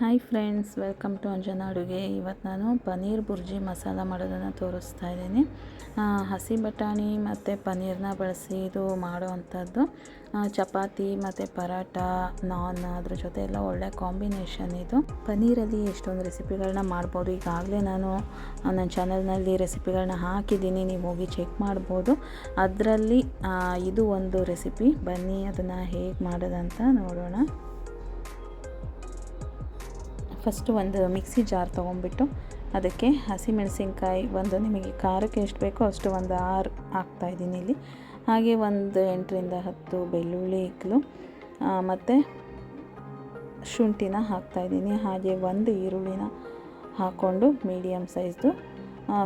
Hi friends welcome to Anjana ಅಡುಗೆ ಇವತ್ತು ನಾನು ಪನ್ನೀರ್ ಬುರ್ಜಿ ಮಸಾಲ ಮಾಡೋದನ್ನು ತೋರಿಸ್ತಾ ಇದ್ದೀನಿ. ಹಸಿ ಬಟಾಣಿ ಮತ್ತು ಪನ್ನೀರ್ನ ಬಳಸಿ ಇದು ಮಾಡೋ ಅಂಥದ್ದು ಚಪಾತಿ ಮತ್ತು ಪರಾಟ ನಾನ್ ಅದ್ರ ಜೊತೆ ಎಲ್ಲ ಒಳ್ಳೆ ಕಾಂಬಿನೇಷನ್ ಇದು. ಪನ್ನೀರಲ್ಲಿ ಎಷ್ಟೊಂದು ರೆಸಿಪಿಗಳನ್ನ ಮಾಡ್ಬೋದು. ಈಗಾಗಲೇ ನಾನು ನನ್ನ ಚಾನಲ್ನಲ್ಲಿ ರೆಸಿಪಿಗಳನ್ನ ಹಾಕಿದ್ದೀನಿ. ನೀವು ಹೋಗಿ ಚೆಕ್ ಮಾಡ್ಬೋದು. ಅದರಲ್ಲಿ ಇದು ಒಂದು ರೆಸಿಪಿ. ಬನ್ನಿ, ಅದನ್ನು ಹೇಗೆ ಮಾಡೋದಂತ ನೋಡೋಣ. ಫಸ್ಟು ಒಂದು ಮಿಕ್ಸಿ ಜಾರ್ ತೊಗೊಂಡ್ಬಿಟ್ಟು ಅದಕ್ಕೆ ಹಸಿಮೆಣಸಿನ್ಕಾಯಿ ಒಂದು ನಿಮಗೆ ಖಾರಕ್ಕೆ ಎಷ್ಟು ಬೇಕೋ ಅಷ್ಟು ಒಂದು ಆರು ಹಾಕ್ತಾಯಿದ್ದೀನಿ ಇಲ್ಲಿ. ಹಾಗೆ ಒಂದು ಎಂಟರಿಂದ ಹತ್ತು ಬೆಳ್ಳುಳ್ಳಿ ಇಕ್ಕಲು ಮತ್ತು ಶುಂಠಿನ ಹಾಕ್ತಾಯಿದ್ದೀನಿ ಹಾಗೆ ಒಂದು ಈರುಳ್ಳಿನ ಹಾಕ್ಕೊಂಡು ಮೀಡಿಯಮ್ ಸೈಜ್ದು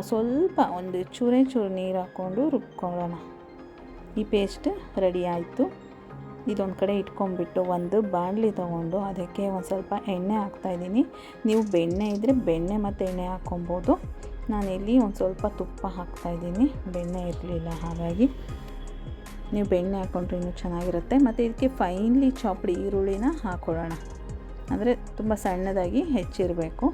ಸ್ವಲ್ಪ ಒಂದು ಚೂರೇ ಚೂರು ನೀರು ಹಾಕ್ಕೊಂಡು ರುಬ್ಕೊಳ್ಳೋಣ. ಈ ಪೇಸ್ಟ್ ರೆಡಿ ಆಯಿತು. ಇದೊಂದು ಕಡೆ ಇಟ್ಕೊಂಡ್ಬಿಟ್ಟು ಒಂದು ಬಾಣಲಿ ತೊಗೊಂಡು ಅದಕ್ಕೆ ಒಂದು ಸ್ವಲ್ಪ ಎಣ್ಣೆ ಹಾಕ್ತಾಯಿದ್ದೀನಿ ನೀವು ಬೆಣ್ಣೆ ಇದ್ದರೆ ಬೆಣ್ಣೆ ಮತ್ತು ಎಣ್ಣೆ ಹಾಕ್ಕೊಬೋದು. ನಾನಿಲ್ಲಿ ಒಂದು ಸ್ವಲ್ಪ ತುಪ್ಪ ಹಾಕ್ತಾಯಿದ್ದೀನಿ ಬೆಣ್ಣೆ ಇರಲಿಲ್ಲ ಹಾಗಾಗಿ. ನೀವು ಬೆಣ್ಣೆ ಹಾಕ್ಕೊಂಡ್ರೆ ಇನ್ನೂ ಚೆನ್ನಾಗಿರುತ್ತೆ. ಮತ್ತು ಇದಕ್ಕೆ ಫೈನ್ಲಿ ಚಾಪ್ಡ್ ಈರುಳ್ಳಿನ ಹಾಕ್ಕೊಳ್ಳೋಣ ಅಂದರೆ ತುಂಬ ಸಣ್ಣದಾಗಿ ಹೆಚ್ಚಿರಬೇಕು.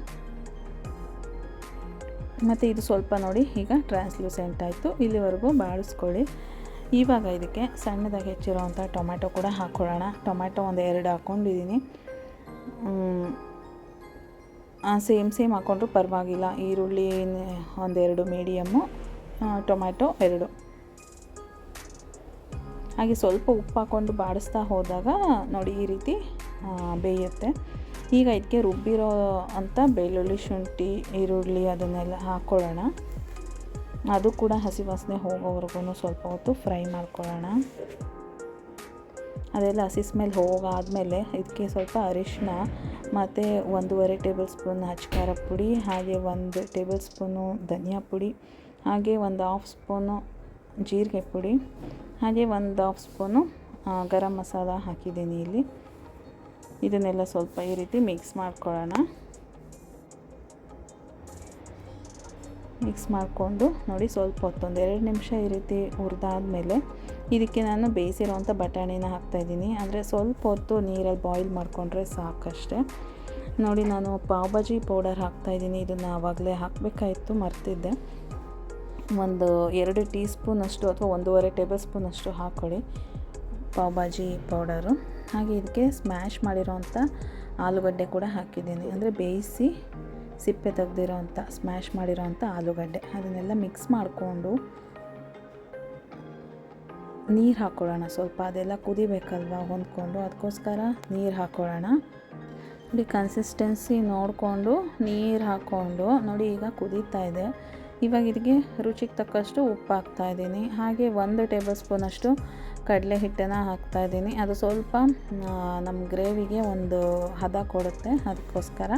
ಮತ್ತು ಇದು ಸ್ವಲ್ಪ ನೋಡಿ, ಈಗ ಟ್ರಾನ್ಸ್ಲೂಸೆಂಟ್ ಆಯಿತು. ಇಲ್ಲಿವರೆಗೂ ಬಾಡಿಸ್ಕೊಳ್ಳಿ ಇವಾಗ ಇದಕ್ಕೆ ಸಣ್ಣದಾಗಿ ಹೆಚ್ಚಿರೋವಂಥ ಟೊಮ್ಯಾಟೊ ಕೂಡ ಹಾಕ್ಕೊಳ್ಳೋಣ ಟೊಮ್ಯಾಟೊ ಒಂದು ಎರಡು ಹಾಕ್ಕೊಂಡಿದ್ದೀನಿ ಸೇಮ್ ಸೇಮ್ ಹಾಕ್ಕೊಂಡ್ರು ಪರವಾಗಿಲ್ಲ. ಈರುಳ್ಳಿ ಒಂದೆರಡು ಮೀಡಿಯಮ್ಮು ಟೊಮ್ಯಾಟೊ ಎರಡು. ಹಾಗೆ ಸ್ವಲ್ಪ ಉಪ್ಪು ಹಾಕ್ಕೊಂಡು ಬಾಡಿಸ್ತಾ ಹೋದಾಗ ನೋಡಿ ಈ ರೀತಿ ಬೇಯುತ್ತೆ. ಈಗ ಇದಕ್ಕೆ ರುಬ್ಬಿರೋ ಅಂಥ ಬೆಳ್ಳುಳ್ಳಿ, ಶುಂಠಿ, ಈರುಳ್ಳಿ ಅದನ್ನೆಲ್ಲ ಹಾಕ್ಕೊಳ್ಳೋಣ ಅದು ಕೂಡ ಹಸಿ ವಾಸನೆ ಹೋಗೋವರೆಗೂ ಸ್ವಲ್ಪ ಹೊತ್ತು ಫ್ರೈ ಮಾಡ್ಕೊಳ್ಳೋಣ. ಅದೆಲ್ಲ ಹಸಿ ಸ್ಮೆಲ್ ಹೋಗಾದಮೇಲೆ ಇದಕ್ಕೆ ಸ್ವಲ್ಪ ಅರಿಶಿನ ಮತ್ತು ಒಂದೂವರೆ ಟೇಬಲ್ ಸ್ಪೂನ್ ಅಚ್ಕಾರ ಪುಡಿ, ಹಾಗೆ ಒಂದು ಟೇಬಲ್ ಸ್ಪೂನು ಧನಿಯಾ ಪುಡಿ, ಹಾಗೆ ಒಂದು ಹಾಫ್ ಸ್ಪೂನು ಜೀರಿಗೆ ಪುಡಿ, ಹಾಗೆ ಒಂದು ಹಾಫ್ ಸ್ಪೂನು ಗರಂ ಮಸಾಲ ಹಾಕಿದ್ದೀನಿ ಇಲ್ಲಿ. ಇದನ್ನೆಲ್ಲ ಸ್ವಲ್ಪ ಈ ರೀತಿ ಮಿಕ್ಸ್ ಮಾಡ್ಕೊಳ್ಳೋಣ. ಮಿಕ್ಸ್ ಮಾಡಿಕೊಂಡು ನೋಡಿ ಸ್ವಲ್ಪ ಹೊತ್ತೊಂದು ಎರಡು ನಿಮಿಷ ಈ ರೀತಿ ಹುರಿದಾದ್ಮೇಲೆ ಇದಕ್ಕೆ ನಾನು ಬೇಯಿಸಿರೋವಂಥ ಬಟಾಣಿನ ಹಾಕ್ತಾಯಿದ್ದೀನಿ ಅಂದರೆ ಸ್ವಲ್ಪ ಹೊತ್ತು ನೀರಲ್ಲಿ ಬಾಯ್ಲ್ ಮಾಡಿಕೊಂಡ್ರೆ ಸಾಕಷ್ಟೆ. ನೋಡಿ ನಾನು ಪಾವ್ ಭಾಜಿ ಪೌಡರ್ ಹಾಕ್ತಾಯಿದ್ದೀನಿ ಇದನ್ನು ಆವಾಗಲೇ ಹಾಕಬೇಕಾಯಿತು, ಮರ್ತಿದ್ದೆ. ಒಂದು ಎರಡು ಟೀ ಸ್ಪೂನಷ್ಟು ಅಥವಾ ಒಂದೂವರೆ ಟೇಬಲ್ ಸ್ಪೂನಷ್ಟು ಹಾಕ್ಕೊಳ್ಳಿ ಪಾವ್ ಭಾಜಿ ಪೌಡರು. ಹಾಗೆ ಇದಕ್ಕೆ ಸ್ಮ್ಯಾಶ್ ಮಾಡಿರೋವಂಥ ಆಲೂಗಡ್ಡೆ ಕೂಡ ಹಾಕಿದ್ದೀನಿ. ಅಂದರೆ ಬೇಯಿಸಿ ಸಿಪ್ಪೆ ತೆಗ್ದಿರೋವಂಥ ಸ್ಮ್ಯಾಶ್ ಮಾಡಿರೋಂಥ ಆಲೂಗಡ್ಡೆ. ಅದನ್ನೆಲ್ಲ ಮಿಕ್ಸ್ ಮಾಡಿಕೊಂಡು ನೀರು ಹಾಕ್ಕೊಳ್ಳೋಣ ಸ್ವಲ್ಪ. ಅದೆಲ್ಲ ಕುದಿಬೇಕಲ್ವ? ಹೊಂದ್ಕೊಂಡು ಅದಕ್ಕೋಸ್ಕರ ನೀರು ಹಾಕ್ಕೊಳ್ಳೋಣ ನೋಡಿ ಕನ್ಸಿಸ್ಟೆನ್ಸಿ ನೋಡಿಕೊಂಡು ನೀರು ಹಾಕ್ಕೊಂಡು ನೋಡಿ ಈಗ ಕುದೀತಾ ಇದೆ. ಇವಾಗ ಇದಕ್ಕೆ ರುಚಿಗೆ ತಕ್ಕಷ್ಟು ಉಪ್ಪು ಹಾಕ್ತಾ ಇದ್ದೀನಿ. ಹಾಗೆ ಒಂದು ಟೇಬಲ್ ಸ್ಪೂನಷ್ಟು ಕಡಲೆ ಹಿಟ್ಟನ್ನು ಹಾಕ್ತಾ ಇದ್ದೀನಿ. ಅದು ಸ್ವಲ್ಪ ನಮ್ಮ ಗ್ರೇವಿಗೆ ಒಂದು ಹದ ಕೊಡುತ್ತೆ. ಅದಕ್ಕೋಸ್ಕರ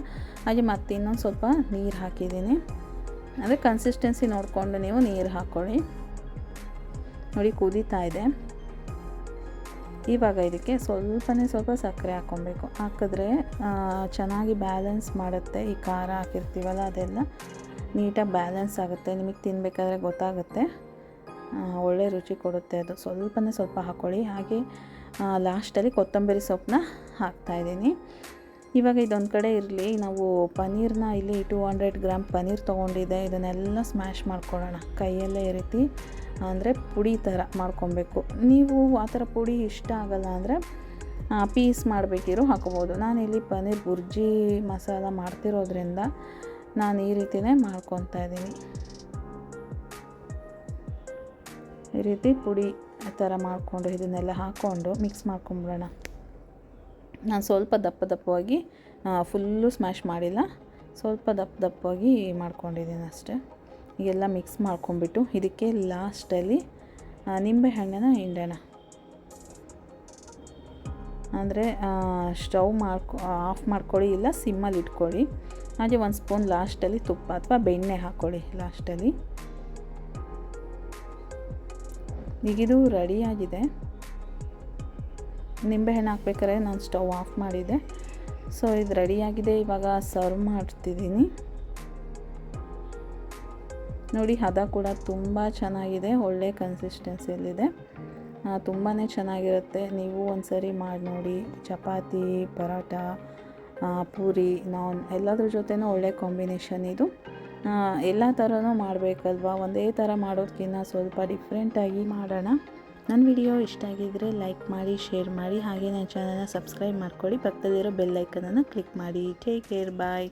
ಹಾಗೆ ಮತ್ತೆ ಇನ್ನೊಂದು ಸ್ವಲ್ಪ ನೀರು ಹಾಕಿದ್ದೀನಿ. ಅಂದರೆ ಕನ್ಸಿಸ್ಟೆನ್ಸಿ ನೋಡಿಕೊಂಡು ನೀವು ನೀರು ಹಾಕ್ಕೊಳ್ಳಿ ನೋಡಿ ಕುದೀತಾ ಇದೆ. ಇವಾಗ ಇದಕ್ಕೆ ಸ್ವಲ್ಪನೇ ಸ್ವಲ್ಪ ಸಕ್ಕರೆ ಹಾಕ್ಕೊಬೇಕು. ಹಾಕಿದ್ರೆ ಚೆನ್ನಾಗಿ ಬ್ಯಾಲೆನ್ಸ್ ಮಾಡುತ್ತೆ. ಈ ಖಾರ ಹಾಕಿರ್ತೀವಲ್ಲ ಅದೆಲ್ಲ. ನೀಟಾಗಿ ಬ್ಯಾಲೆನ್ಸ್ ಆಗುತ್ತೆ. ನಿಮಗೆ ತಿನ್ನಬೇಕಾದ್ರೆ ಗೊತ್ತಾಗುತ್ತೆ. ಒಳ್ಳೆ ರುಚಿ ಕೊಡುತ್ತೆ ಅದು. ಸ್ವಲ್ಪನೇ ಸ್ವಲ್ಪ ಹಾಕ್ಕೊಳ್ಳಿ ಹಾಗೆ ಲಾಸ್ಟಲ್ಲಿ ಕೊತ್ತಂಬರಿ ಸೊಪ್ಪನ್ನ ಹಾಕ್ತಾಯಿದ್ದೀನಿ ಇವಾಗ ಇದೊಂದು ಕಡೆ ಇರಲಿ. ನಾವು ಪನ್ನೀರ್ನ ಇಲ್ಲಿ ಟು ಹಂಡ್ರೆಡ್ ಗ್ರಾಮ್ ಪನ್ನೀರ್ ತೊಗೊಂಡಿದ್ದೆ. ಇದನ್ನೆಲ್ಲ ಸ್ಮ್ಯಾಶ್ ಮಾಡ್ಕೊಳ್ಳೋಣ. ಕೈಯಲ್ಲೇ ಈ ರೀತಿ ಅಂದರೆ ಪುಡಿ ಥರ ಮಾಡ್ಕೊಬೇಕು. ನೀವು ಆ ಥರ ಪುಡಿ ಇಷ್ಟ ಆಗಲ್ಲ ಅಂದರೆ ಪೀಸ್ ಮಾಡಬೇಕಿರೋ ಹಾಕೋಬೋದು. ನಾನಿಲ್ಲಿ ಪನ್ನೀರ್ ಬುರ್ಜಿ ಮಸಾಲ ಮಾಡ್ತಿರೋದ್ರಿಂದ ನಾನು ಈ ರೀತಿಯೇ ಮಾಡ್ಕೊತಾ ಇದ್ದೀನಿ. ಈ ರೀತಿ ಪುಡಿ ಥರ ಮಾಡಿಕೊಂಡು ಇದನ್ನೆಲ್ಲ ಹಾಕ್ಕೊಂಡು ಮಿಕ್ಸ್ ಮಾಡ್ಕೊಂಬಿಡೋಣ. ನಾನು ಸ್ವಲ್ಪ ದಪ್ಪ ದಪ್ಪವಾಗಿ ಫುಲ್ಲು ಸ್ಮ್ಯಾಶ್ ಮಾಡಿಲ್ಲ. ಸ್ವಲ್ಪ ದಪ್ಪ ದಪ್ಪವಾಗಿ ಮಾಡ್ಕೊಂಡಿದ್ದೀನಿ ಅಷ್ಟೇ. ಈಗೆಲ್ಲ ಮಿಕ್ಸ್ ಮಾಡ್ಕೊಂಬಿಟ್ಟು ಇದಕ್ಕೆ ಲಾಸ್ಟಲ್ಲಿ ನಿಂಬೆಹಣ್ಣನ್ನು ಹಿಂಡೋಣ. ಅಂದರೆ ಸ್ಟವ್ ಮಾಡ್ಕೊ, ಆಫ್ ಮಾಡ್ಕೊಳ್ಳಿ ಇಲ್ಲ, ಸಿಮ್ಮಲ್ಲಿ ಇಟ್ಕೊಳ್ಳಿ. ಹಾಗೆ ಒಂದು ಸ್ಪೂನ್ ಲಾಸ್ಟಲ್ಲಿ ತುಪ್ಪ ಅಥವಾ ಬೆಣ್ಣೆ ಹಾಕ್ಕೊಳ್ಳಿ ಲಾಸ್ಟಲ್ಲಿ ಈಗಿದು ರೆಡಿಯಾಗಿದೆ. ನಿಂಬೆಹಣ್ಣು ಹಾಕ್ಬೇಕಾದ್ರೆ ನಾನು ಸ್ಟವ್ ಆಫ್ ಮಾಡಿದ್ದೆ. ಸೊ, ಇದು ರೆಡಿಯಾಗಿದೆ. ಇವಾಗ ಸರ್ವ್ ಮಾಡ್ತಿದ್ದೀನಿ. ನೋಡಿ, ಹದ ಕೂಡ ತುಂಬ ಚೆನ್ನಾಗಿದೆ. ಒಳ್ಳೆ ಕನ್ಸಿಸ್ಟೆನ್ಸಿಯಲ್ಲಿದೆ ತುಂಬಾ ಚೆನ್ನಾಗಿರುತ್ತೆ. ನೀವು ಒಂದು ಸರಿ ಮಾಡಿ ನೋಡಿ. ಚಪಾತಿ ಪರೋಟ ಪೂರಿ, ನಾನ್ ಎಲ್ಲದ್ರ ಜೊತೆನೂ ಒಳ್ಳೆ ಕಾಂಬಿನೇಷನ್ ಇದು. ಎಲ್ಲ ಥರನೂ ಮಾಡಬೇಕಲ್ವಾ? ಒಂದೇ ಥರ ಮಾಡೋದಕ್ಕಿಂತ ಸ್ವಲ್ಪ ಡಿಫ್ರೆಂಟಾಗಿ ಮಾಡೋಣ. ನನ್ನ ವಿಡಿಯೋ ಇಷ್ಟ ಆಗಿದ್ದರೆ ಲೈಕ್ ಮಾಡಿ ಶೇರ್ ಮಾಡಿ, ಹಾಗೆ ನನ್ನ ಚಾನಲ್ನ ಸಬ್ಸ್ಕ್ರೈಬ್ ಮಾಡ್ಕೊಳ್ಳಿ. ಪಕ್ಕದಲ್ಲಿರೋ ಬೆಲ್ ಐಕನನ್ನು ಕ್ಲಿಕ್ ಮಾಡಿ. Take care bye